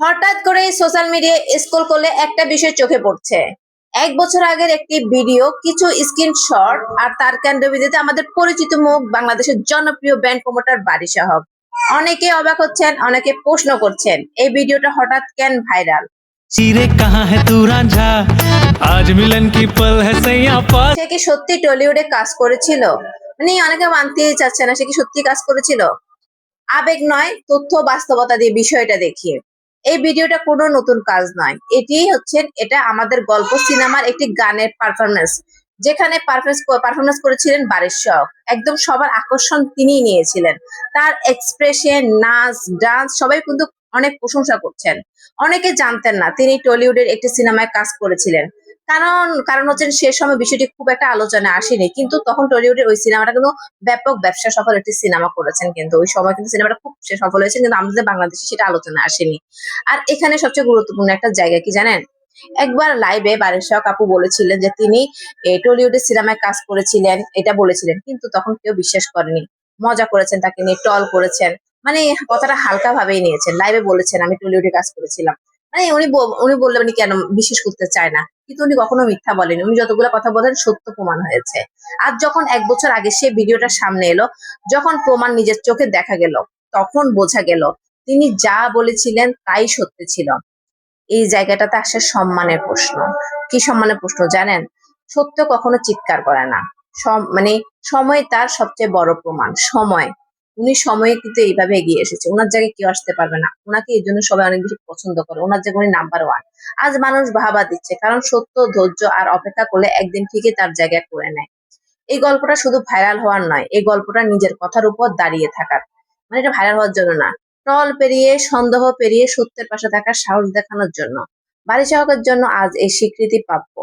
হঠাৎ করে সোশ্যাল মিডিয়ায় স্কুল করলে একটা বিষয় চোখে পড়ছে। এক বছর আগের একটি ভিডিও কিছু স্ক্রিনশট আর তার কেন্দ্রবিন্দুতে আমাদের পরিচিত মুখ বাংলাদেশের জনপ্রিয় ব্যান্ড প্রমোটার বাড়ি সাহব। অনেকে অবাক হচ্ছেন অনেকে প্রশ্ন করছেন এই ভিডিওটা হঠাৎ কেন ভাইরাল? সে কি সত্যি টলিউডে কাজ করেছিল? মানে অনেকে মানতে চাচ্ছে না সে কি সত্যি কাজ করেছিল? আবেগ নয় তথ্য বাস্তবতা দিয়ে বিষয়টা দেখিয়ে এই ভিডিওটা কোনো নতুন কাজ নয়। এটি হচ্ছে এটা আমাদের গল্প সিনেমার একটি গানের পারফরমেন্স যেখানে পারফরমেন্স করেছিলেন বারেশ্বর শখ একদম সবার আকর্ষণ তিনি নিয়েছিলেন। তার এক্সপ্রেশন নাচ ডান্স সবাই কিন্তু অনেক প্রশংসা করছেন। অনেকে জানতেন না, তিনি টলিউডের একটি সিনেমায় কাজ করেছিলেন। কারণ কারণ হচ্ছে সে সময় বিষয়টি খুব একটা আলোচনা আসেনি। কিন্তু তখন টলিউডের ওই সিনেমাটা কিন্তু ব্যাপক ব্যবসা সফল একটি সিনেমা করেছেন কিন্তু। ওই সময় কিন্তু সিনেমাটা খুব সফল হয়েছে কিন্তু আমাদের বাংলাদেশে সেটা আলোচনা আসেনি। আর এখানে সবচেয়ে গুরুত্বপূর্ণ একটা জায়গা কি জানেন? একবার লাইভে বারেশাহ কাপু বলেছিলেন যে, তিনি টলিউডের সিনেমায় কাজ করেছিলেন, এটা বলেছিলেন। কিন্তু তখন কেউ বিশ্বাস করেনি। মজা করেছেন, তাকে নিয়ে টল করেছেন। মানে কথাটা হালকা ভাবেই নিয়েছেন। লাইভে বলেছেন, আমি টলিউডে কাজ করেছিলাম। মানে উনি উনি বললে উনি কেন বিশ্বাস করতে চায় না? কিন্তু উনি কখনো মিথ্যা বলেনি উনি যতগুলো কথা বলেন, সত্য প্রমাণ হয়েছে। আর যখন এক বছর আগে সে ভিডিওটা সামনে এলো, যখন প্রমাণ নিজের চোখে দেখা গেল, তখন বোঝা গেল তিনি যা বলেছিলেন তাই সত্যি ছিল। এই জায়গাটাতে আসে সম্মানের প্রশ্ন। কি সম্মানের প্রশ্ন জানেন? সত্য কখনো চিৎকার করে না। মানে সময় তার সবচেয়ে বড় প্রমাণ। সময়। উনি সময়ে কিন্তু এইভাবে এগিয়ে এসেছে। ওনার জায়গায় কেউ আসতে পারবে না। ওনাকে এই জন্য সবাই অনেক বেশি পছন্দ করে। ওনার জায়গায় উনি নাম্বার ওয়ান আজ মানুষ ভাবা দিচ্ছে, কারণ সত্য, ধৈর্য আর অপেক্ষা করলে একদিন ঠিকই তার জায়গা করে নেয়। এই গল্পটা শুধু ভাইরাল হওয়ার নয়, এই গল্পটা নিজের কথার উপর দাঁড়িয়ে থাকার। মানে এটা ভাইরাল হওয়ার জন্য না। টল পেরিয়ে, সন্দেহ পেরিয়ে, সত্যের পাশে থাকার সাহস দেখানোর জন্য। বাড়ি চাহকের জন্য আজ এই স্বীকৃতি প্রাপ্য।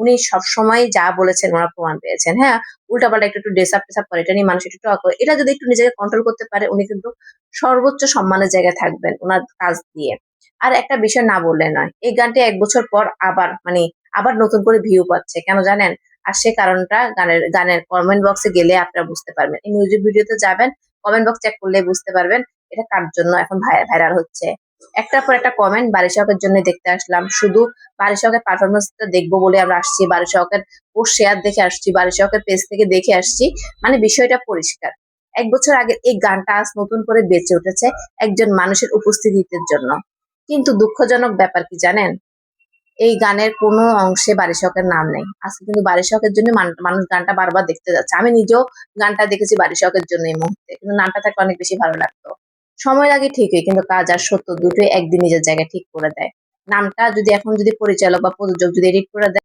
উনি সবসময় যা বলেছেন ওনার প্রমাণ পেয়েছেন। হ্যাঁ উল্টাপাল্টা একটু একটু ড্রেস আপ আপ করে, এটা নিয়ে মানুষ একটু টক করে। এটা যদি একটু নিজেকে কন্ট্রোল করতে পারে, উনি কিন্তু সর্বোচ্চ সম্মানের জায়গায় থাকবেন ওনার কাজ দিয়ে। আর একটা বিষয় না বললে নয়, এই গানটি এক বছর পর আবার মানে আবার নতুন করে ভিউ পাচ্ছে, কেন জানেন? আর সে কারণটা গানের গানের কমেন্ট বক্সে গেলে আপনারা বুঝতে পারবেন। এই মিউজিক ভিডিওতে যাবেন কমেন্ট বক্স চেক করলে বুঝতে পারবেন, এটা কার জন্য এখন ভাইরাল হচ্ছে। একটার পর একটা কমেন্ট বারিশাহকের জন্য দেখতে আসলাম। শুধু বারিশাহকের পারফরমেন্সটা দেখব বলে আমরা আসছি বারিশাহকের পোস্ট শেয়ার দেখে আসছি বারিশাহকের পেজ থেকে দেখে আসছি। মানে বিষয়টা পরিষ্কার। এক বছর আগে এই গানটা আজ নতুন করে বেঁচে উঠেছে একজন মানুষের উপস্থিতির জন্য। কিন্তু দুঃখজনক ব্যাপার কি জানেন? এই গানের কোনো অংশে বারিশকের নাম নেই। আজকে কিন্তু বারিশকের জন্য মানুষ গানটা বারবার দেখতে যাচ্ছে। আমি নিজেও গানটা দেখেছি বারিশকের জন্য এই মুহূর্তে। কিন্তু নামটা থাকলে অনেক বেশি ভালো লাগতো। সময় লাগে ঠিকই কিন্তু কাজ আর সত্য দুটোই একদিন নিজের জায়গায় ঠিক করে দেয়। নামটা যদি এখন যদি পরিচালক বা প্রযোজক যদি এডিট করে দেয়